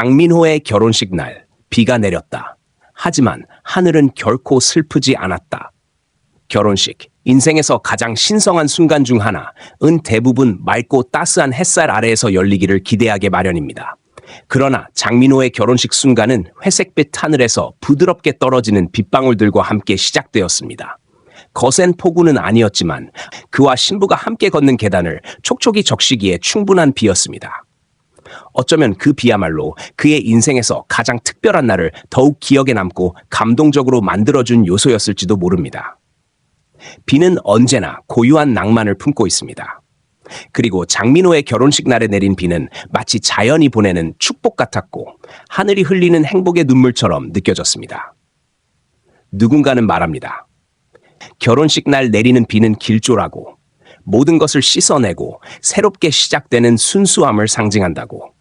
장민호의 결혼식 날 비가 내렸다. 하지만 하늘은 결코 슬프지 않았다. 결혼식, 인생에서 가장 신성한 순간 중 하나, 은 대부분 맑고 따스한 햇살 아래에서 열리기를 기대하게 마련입니다. 그러나 장민호의 결혼식 순간은 회색빛 하늘에서 부드럽게 떨어지는 빗방울들과 함께 시작되었습니다. 거센 폭우는 아니었지만 그와 신부가 함께 걷는 계단을 촉촉이 적시기에 충분한 비였습니다. 어쩌면 그 비야말로 그의 인생에서 가장 특별한 날을 더욱 기억에 남고 감동적으로 만들어준 요소였을지도 모릅니다. 비는 언제나 고유한 낭만을 품고 있습니다. 그리고 장민호의 결혼식 날에 내린 비는 마치 자연이 보내는 축복 같았고 하늘이 흘리는 행복의 눈물처럼 느껴졌습니다. 누군가는 말합니다. 결혼식 날 내리는 비는 길조라고 모든 것을 씻어내고 새롭게 시작되는 순수함을 상징한다고.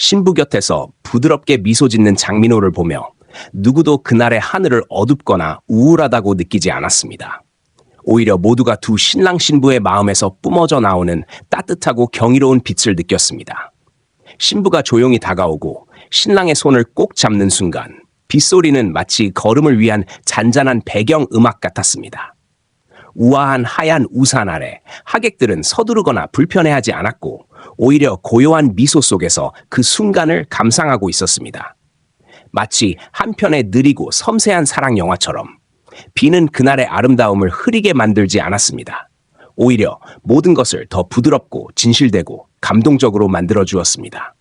신부 곁에서 부드럽게 미소 짓는 장민호를 보며 누구도 그날의 하늘을 어둡거나 우울하다고 느끼지 않았습니다. 오히려 모두가 두 신랑 신부의 마음에서 뿜어져 나오는 따뜻하고 경이로운 빛을 느꼈습니다. 신부가 조용히 다가오고 신랑의 손을 꼭 잡는 순간 빗소리는 마치 걸음을 위한 잔잔한 배경 음악 같았습니다. 우아한 하얀 우산 아래 하객들은 서두르거나 불편해하지 않았고 오히려 고요한 미소 속에서 그 순간을 감상하고 있었습니다. 마치 한편의 느리고 섬세한 사랑 영화처럼 비는 그날의 아름다움을 흐리게 만들지 않았습니다. 오히려 모든 것을 더 부드럽고 진실되고 감동적으로 만들어 주었습니다.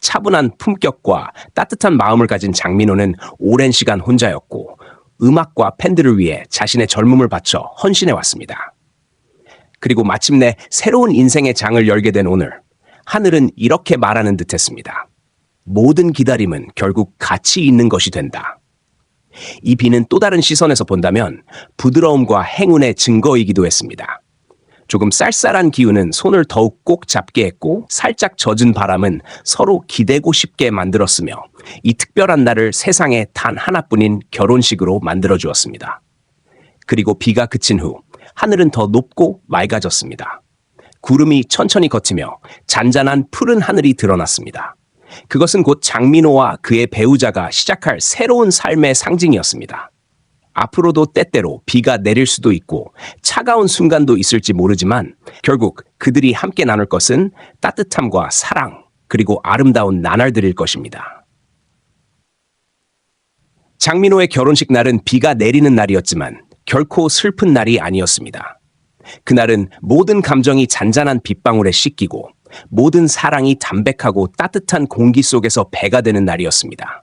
차분한 품격과 따뜻한 마음을 가진 장민호는 오랜 시간 혼자였고 음악과 팬들을 위해 자신의 젊음을 바쳐 헌신해 왔습니다. 그리고 마침내 새로운 인생의 장을 열게 된 오늘, 하늘은 이렇게 말하는 듯 했습니다. 모든 기다림은 결국 가치 있는 것이 된다. 이 비는 또 다른 시선에서 본다면 부드러움과 행운의 증거이기도 했습니다. 조금 쌀쌀한 기운은 손을 더욱 꼭 잡게 했고 살짝 젖은 바람은 서로 기대고 싶게 만들었으며 이 특별한 날을 세상에 단 하나뿐인 결혼식으로 만들어 주었습니다. 그리고 비가 그친 후 하늘은 더 높고 맑아졌습니다. 구름이 천천히 걷히며 잔잔한 푸른 하늘이 드러났습니다. 그것은 곧 장민호와 그의 배우자가 시작할 새로운 삶의 상징이었습니다. 앞으로도 때때로 비가 내릴 수도 있고 차가운 순간도 있을지 모르지만 결국 그들이 함께 나눌 것은 따뜻함과 사랑 그리고 아름다운 나날들일 것입니다. 장민호의 결혼식 날은 비가 내리는 날이었지만 결코 슬픈 날이 아니었습니다. 그날은 모든 감정이 잔잔한 빗방울에 씻기고 모든 사랑이 담백하고 따뜻한 공기 속에서 배가 되는 날이었습니다.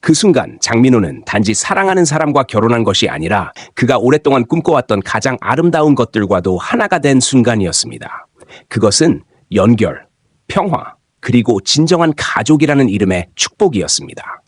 그 순간 장민호는 단지 사랑하는 사람과 결혼한 것이 아니라 그가 오랫동안 꿈꿔왔던 가장 아름다운 것들과도 하나가 된 순간이었습니다. 그것은 연결, 평화, 그리고 진정한 가족이라는 이름의 축복이었습니다.